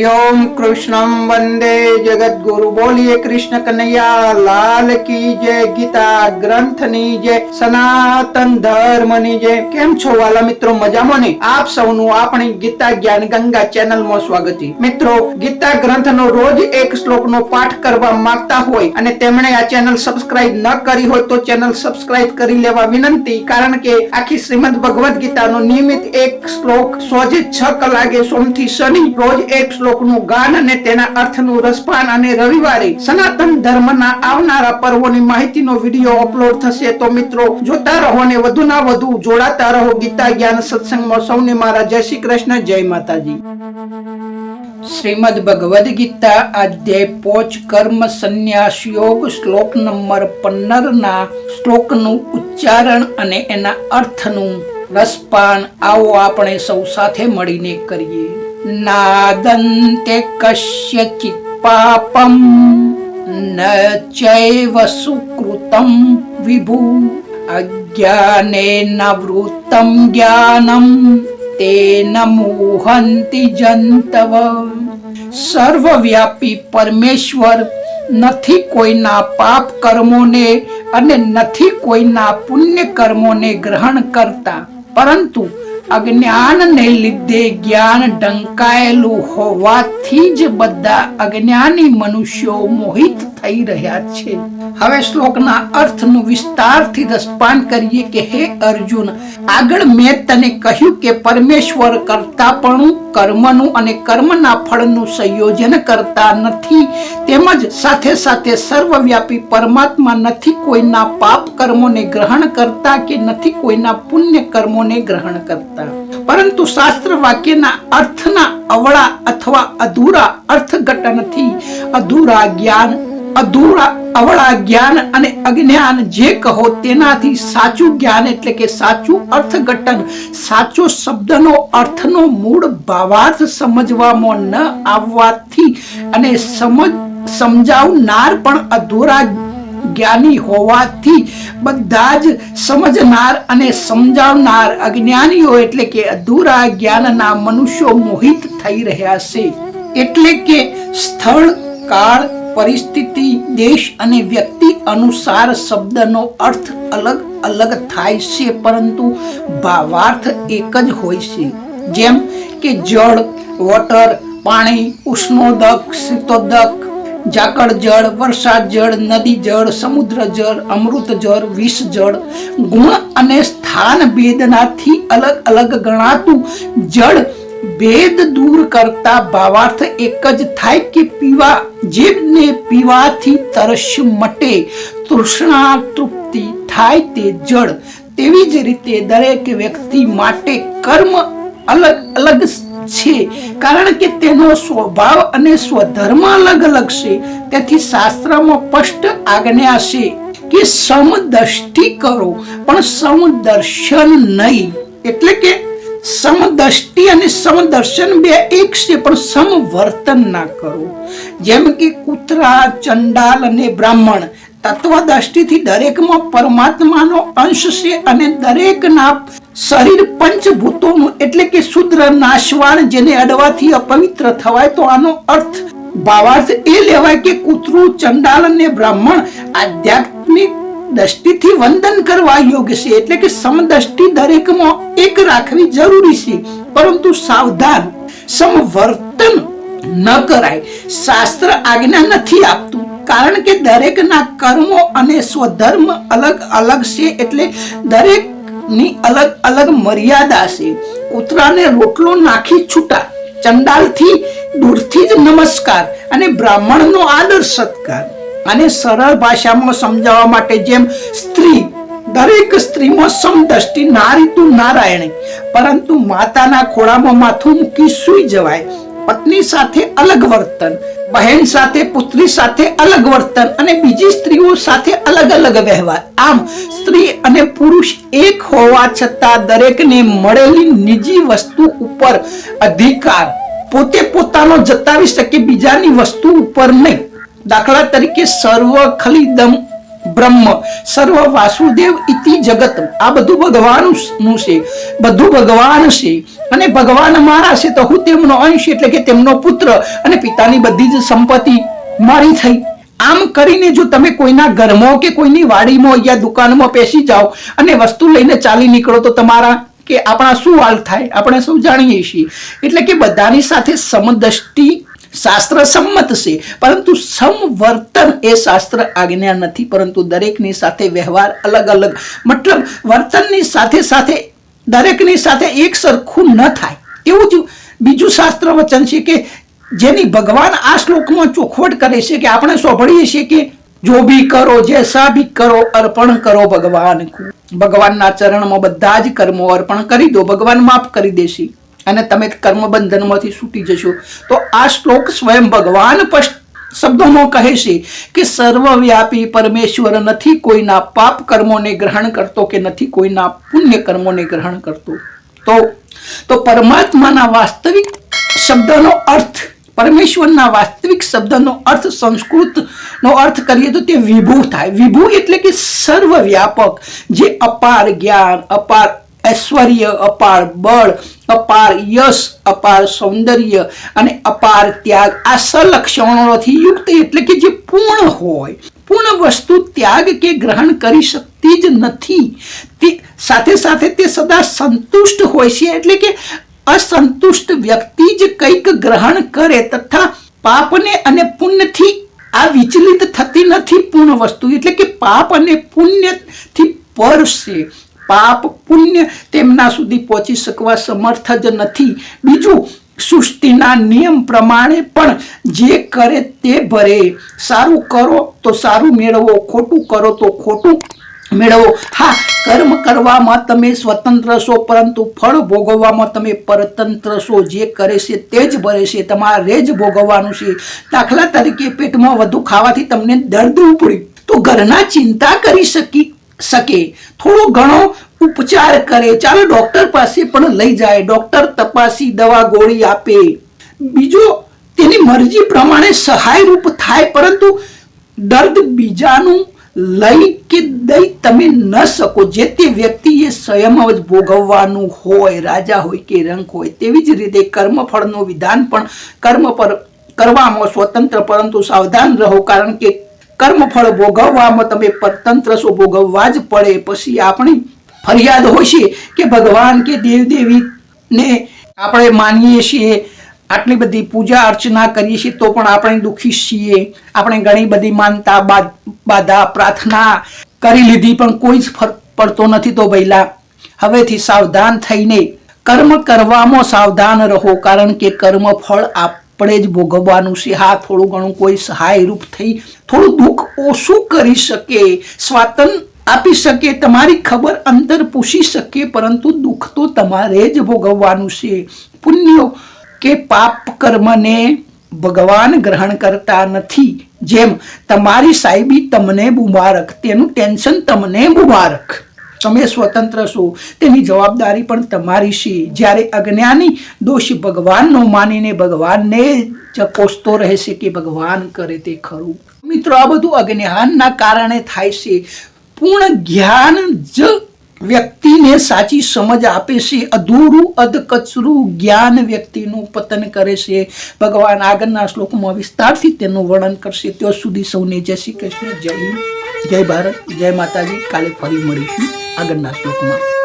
હરિઓમ કૃષ્ણમ વંદે જગદગુરુ બોલીએ કૃષ્ણ કનૈયા લાલ કી જય ગીતા ગ્રંથની જય સનાતન ધર્મની જય કેમ છો વાલા મિત્રો મજામાં ને આપ સૌનું આપણી ગીતા જ્ઞાન ગંગા ચેનલમાં સ્વાગત મિત્રો ગીતા ગ્રંથનો રોજ એક શ્લોકનો પાઠ કરવા માંગતા હોય અને તેમણે આ ચેનલ સબસ્ક્રાઇબ ન કરી હોય તો ચેનલ સબસ્ક્રાઇબ કરી લેવા વિનંતી, કારણ કે આખી શ્રીમદ ભગવદ્ ગીતાનો નિયમિત એક શ્લોક સોજે છ કલાકે સોમથી શનિ રોજ એક શ્લોકનું ગાન અને તેના અર્થનું રસપાન અને રવિવારે સનાતન ધર્મના આવનારા પર્વોની માહિતીનો વીડિયો અપલોડ થશે. તો મિત્રો, જોતા રહો અને વધુના વધુ જોડાતા રહો ગીતા જ્ઞાન સત્સંગમાં. સૌને મારા જય શ્રી કૃષ્ણ, જય માતાજી. શ્રીમદ ભગવદ ગીતા, અધ્યાય પોચ, કર્મ સંન્યાસ યોગ શ્લોક નંબર પંદર ના શ્લોકનું ઉચ્ચારણ અને એના અર્થનું રસપાન આવો આપણે સૌ સાથે મળીને કરીએ. નાદંતે કસ્યચિત પાપમ ન ચૈવ સુકૃતમ વિભુ અજ્ઞાનેન વૃત્તમ જ્ઞાનમ તેન મોહંતિ જંતવ સર્વવ્યાપી પરમેશ્વર નથી કોઈના પાપ કર્મોને અને નથી કોઈના પુણ્ય કર્મોને ગ્રહણ કરતા પરંતુ અજ્ઞાનને લીધે જ્ઞાન ઢંકાયેલું હોવાથી જ બધા અજ્ઞાની મનુષ્યો મોહિત થઈ રહ્યા છે. હવે શ્લોકના અર્થનું વિસ્તારથી રસપાન કરીએ કે હે અર્જુન, આગળ મેં તને કહ્યું કે પરમેશ્વર કરતા પણ કર્મનું અને કર્મના ફળનું સંયોજન કરતા નથી. તેમજ સાથે સાથે સર્વવ્યાપી પરમાત્મા નથી કોઈના પાપ કર્મોને ગ્રહણ કરતા કે નથી કોઈના પુણ્ય કર્મોને ગ્રહણ કરતા. પરંતુ શાસ્ત્ર વાક્યના અર્થના અવળા અથવા અધૂરા અર્થઘટનથી અધૂરા જ્ઞાન, અધૂરા અવળા જ્ઞાન અને અજ્ઞાન જે કહો તેનાથી સાચું જ્ઞાન એટલે કે સાચું અર્થઘટન, સાચો શબ્દનો અર્થનો મૂળ ભાવાર્થ સમજવામાં ન આવવાથી અને સમજ સમજાવનાર પણ અધૂરા જ્ઞાની હોવાથી બધા જ સમજનાર અને સમજાવનાર અજ્ઞાનીઓ એટલે કે અધૂરા જ્ઞાનના મનુષ્યો મોહિત થઈ રહ્યા છે. એટલે કે સ્થળ, કાળ, પરિસ્થિતિ, દેશ અને વ્યક્તિ અનુસાર શબ્દનો અર્થ અલગ અલગ થાય છે, પરંતુ ભાવાર્થ એક જ હોય છે. જેમ કે જળ, વોટર, પાણી, ઉષ્ણોદક, શીતોદક ઝાકળ જળ, વરસાદ જળ, નદી જળ, સમુદ્ર જળ, અમૃત જળ, વિષ જળ, ગુણ અને સ્થાન ભેદનાથી અલગ અલગ ગણાતું જળ ભેદ દૂર કરતા ભાવાર્થ એક જ થાય કે પીવા? જીભને પીવાથી તરસ મટે, તૃષ્ણા તૃપ્તિ થાય તે જળ. તેવી જ રીતે દરેક વ્યક્તિ માટે કર્મ અલગ અલગ છે. કારણ કે તેનો સ્વભાવ અને સ્વધર્મ અલગ અલગ છે. તેથી શાસ્ત્રમાં સ્પષ્ટ આજ્ઞા છે કે સમદષ્ટિ કરો, પણ સમદર્શન નહીં. એટલે કે સમદષ્ટિ અને સમદર્શન બે એક છે, પણ સમવર્તન ના કરો. જેમ કે કૂતરા, ચંડાલ અને બ્રાહ્મણ તત્વદષ્ટિથી દરેકમાં પરમાત્માનો અંશ છે અને દરેકના શરીર પંચભૂતોનું એટલે કે શુદ્ર નાશવાન જેને અડવાથી અપવિત્ર થવાય, તો આનો અર્થ ભાવાર્થ એ લેવાય કે કૂતરું, ચંડાલ અને બ્રાહ્મણ આધ્યાત્મિક દ્રષ્ટિથી વંદન કરવા યોગ્ય છે. એટલે કે સમદ્રષ્ટિ દરેકમાં એક રાખવી જરૂરી છે. પરંતુ સાવધાન, સમવર્તન ન કરાય. શાસ્ત્ર આજ્ઞા નથી આપતું, કારણ કે દરેકના કર્મો અને સ્વધર્મ અલગ અલગ છે. એટલે દરેક ની અલગ અલગ મર્યાદા છે. કૂતરાને રોટલો નાખી છૂટા, ચંડાલથી દૂરથી જ નમસ્કાર અને બ્રાહ્મણનો આદર સત્કાર. અને સરળ ભાષામાં સમજાવવા માટે જેમ સ્ત્રી, દરેક સ્ત્રીમાં સમદ્રષ્ટિ નારી તું નારાયણી, પરંતુ માતાના ખોળામાં માથું મૂકી સૂઈ જવાય. પત્ની સાથે અલગ વર્તન, બહેન સાથે, પુત્રી સાથે અલગ વર્તન અને બીજી સ્ત્રીઓ સાથે અલગ અલગ વ્યવહાર. આમ સ્ત્રી અને પુરુષ એક હોવા છતાં દરેકને મળેલી નિજી વસ્તુ ઉપર અધિકાર. પોતે પોતાનો જતાવી શકે બીજાની વસ્તુ ઉપર નહીં. દાખલા તરીકે સર્વ ખલીદમ બ્રહ્મ. સર્વ વાસુદેવ ઇતિ જગત. આ બધું ભગવાનનું છે. બધું ભગવાન છે. અને ભગવાન મારા છે તો હું તેમનો અંશ એટલે કે તેમનો પુત્ર અને પિતાની બધી જ સંપત્તિ મારી થઈ. આમ કરીને જો તમે કોઈના ઘરમાં કે કોઈની વાડીમાં યા દુકાનમાં પેસી જાઓ અને વસ્તુ લઈને ચાલી નીકળો તો તમારા કે આપણા શું હાલ થાય? આપણે સૌ જાણીએ છીએ. એટલે કે બધાની સાથે સમદષ્ટિ શાસ્ત્ર સંમત છે. પરંતુ સમવર્તન એ શાસ્ત્ર આજ્ઞા નથી. પરંતુ દરેકની સાથે વ્યવહાર અલગ અલગ. મતલબ વર્તનની સાથે સાથે દરેકની સાથે એક સરખું ન થાય. એવું જ બીજું શાસ્ત્ર વચન છે કે જેની ભગવાન આ શ્લોકમાં ચોખવટ કરે છે કે આપણે સાંભળીએ છીએ કે જો ભી કરો, જૈસા બી કરો, અર્પણ કરો ભગવાન ભગવાનના ચરણમાં બધા જ કર્મો અર્પણ કરી દો. ભગવાન માફ કરી દેશે. અને તમે કર્મબંધનમાંથી છૂટી જશો. તો આ શ્લોક સ્વયં ભગવાન શબ્દોમાં કહે છે કે સર્વવ્યાપી પરમેશ્વર નથી કોઈના પાપ કર્મોને ગ્રહણ કરતો કે નથી કોઈના પુણ્ય કર્મોને ગ્રહણ કરતો. તો તો પરમાત્માના વાસ્તવિક શબ્દનો અર્થ, પરમેશ્વરના વાસ્તવિક શબ્દનો અર્થ, સંસ્કૃતનો અર્થ કરીએ તો તે વિભુ થાય. વિભુ એટલે કે સર્વવ્યાપક, જે અપાર જ્ઞાન, અપાર ઐશ્વર્ય, અપાર બળ, અપાર યશ, અપાર સૌંદર્ય અને અપાર ત્યાગ. આ સલક્ષણોથી યુક્ત એટલે કે જે પૂર્ણ હોય. પૂર્ણ વસ્તુ ત્યાગ કે ગ્રહણ કરી શકતી જ નથી. તે સાથે સાથે તે સદા સંતુષ્ટ હોય છે એટલે કે અસંતુષ્ટ વ્યક્તિ જ કંઈક ગ્રહણ કરે તથા પાપને અને પુણ્યથી આ વિચલિત થતી નથી પૂર્ણ વસ્તુ. એટલે કે પાપ અને પુણ્યથી પર પાપ પુણ્ય તેમના સુધી પહોંચી શકવા સમર્થ જ નથી. બીજું, સૃષ્ટિના નિયમ પ્રમાણે પણ જે કરે તે ભરે. સારું કરો તો સારું મેળવો, ખોટું કરો તો ખોટું મેળવો. હા, કર્મ કરવામાં તમે સ્વતંત્ર છો, પરંતુ ફળ ભોગવવામાં તમે પરતંત્ર છો. જે કરે છે તે જ ભરે છે, તમારે જ ભોગવવાનું છે. દાખલા તરીકે પેટમાં વધુ ખાવાથી તમને દર્દ ઉપડ્યું. તો ઘરના ચિંતા કરી શકી. શકે. થોડો ઘણો ઉપચાર કરે. ચાલો ડોક્ટર પાસે પણ લઈ જાય. ડોક્ટર તપાસી, દવા ગોળી આપે. બીજો, તેની મરજી પ્રમાણે સહાયરૂપ થાય, પરંતુ દર્દ બીજાનું લઈ કે દઈ તમે ન શકો. જે તે વ્યક્તિએ સ્વયં જ ભોગવવાનું હોય, રાજા હોય કે રંક હોય, તેવી જ રીતે કર્મફળનું વિધાન પણ કર્મ પર કરવામાં સ્વતંત્ર, પરંતુ સાવધાન રહો. કારણ કે કર્મફળ ભોગવવામાં તમે તંત્ર છો ભોગવવા જ પડે. પછી આપણી ફરિયાદ હોય છે કે ભગવાન કે દેવદેવીને આપણે માનીએ છીએ, આટલી બધી પૂજા અર્ચના કરીએ છીએ, તો પણ આપણે દુઃખી છીએ. આપણે ઘણી બધી માનતા બાધા, પ્રાર્થના કરી લીધી, પણ કોઈ જ ફરક પડતો નથી તો ભૈલા હવેથી સાવધાન થઈને કર્મ કરવામાં સાવધાન રહો, કારણ કે કર્મ ફળ આપણે જ ભોગવવાનું છે. હા, થોડું ઘણું કોઈ સહાયરૂપ થઈ, થોડું દુઃખ ઓછું કરી શકે સ્વાતન આપી શકે, તમારી ખબર અંતર પૂછી શકે, પરંતુ દુઃખ તો તમારે જ ભોગવવાનું છે. પુણ્યો કે પાપ કર્મને ભગવાન ગ્રહણ કરતા નથી. જેમ, તમારી સાહેબી તમને મુબારક, તેનું ટેન્શન તમને મુબારક. તમે સ્વતંત્ર છો. તેની જવાબદારી પણ તમારી છે. જ્યારે અજ્ઞાની દોષ ભગવાનનો માનીને ભગવાનને જ કોસતો રહેશે કે ભગવાન કરે તે ખરું. મિત્રો, આ બધું અજ્ઞાનના કારણે થાય છે. પૂર્ણ જ્ઞાન જ વ્યક્તિને સાચી સમજ આપે છે. અધૂરું, અધકચરું જ્ઞાન વ્યક્તિનું પતન કરે છે. ભગવાન આગળના શ્લોકમાં વિસ્તારથી તેનું વર્ણન કરશે. ત્યાં સુધી સૌને જય શ્રી કૃષ્ણ. જય જય ભારત. જય માતાજી. કાલે ફરી મળીશું. આગળના શ્લોકમાં